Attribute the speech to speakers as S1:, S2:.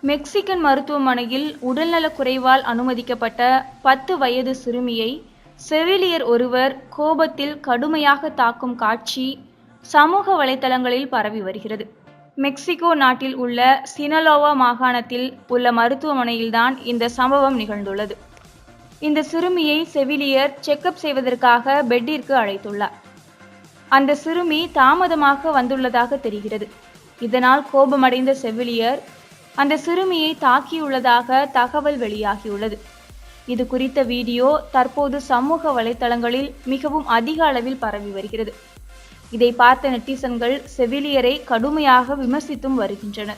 S1: Mexican மருத்துவமனையில் உடல்நலக் குறைவால் அனுமதிக்கப்பட்ட பத்து வயது சிறுமியை செவிலியர் ஒருவர் கோபத்தில் கடுமையாக தாக்கும் காட்சி சமூக வலைதளங்களில் பரவி வருகிறது. மெக்சிகோ நாட்டில் உள்ள சினலோவா மாகாணத்தில் உள்ள மருத்துவமனையில்தான் இந்த சம்பவம் நிகழ்ந்துள்ளது. இந்த சிறுமியை செவிலியர் செக்கப் செய்வதற்காக பெட்டிற்கு அழைத்துள்ளார். அந்த சிறுமி தாமதமாக வந்துள்ளதாக தெரிகிறது. இதனால் கோபமடைந்த செவிலியர் அந்த சிறுமியை தாக்கியுள்ளதாக தகவல் வெளியாகியுள்ளது. இது குறித்த வீடியோ தற்போது சமூக வலைதளங்களில் மிகவும் அதிக அளவில் பரவி வருகிறது. இதை பார்த்த நெட்டிசன்கள் செவிலியரை கடுமையாக விமர்சித்தும் வருகின்றனர்.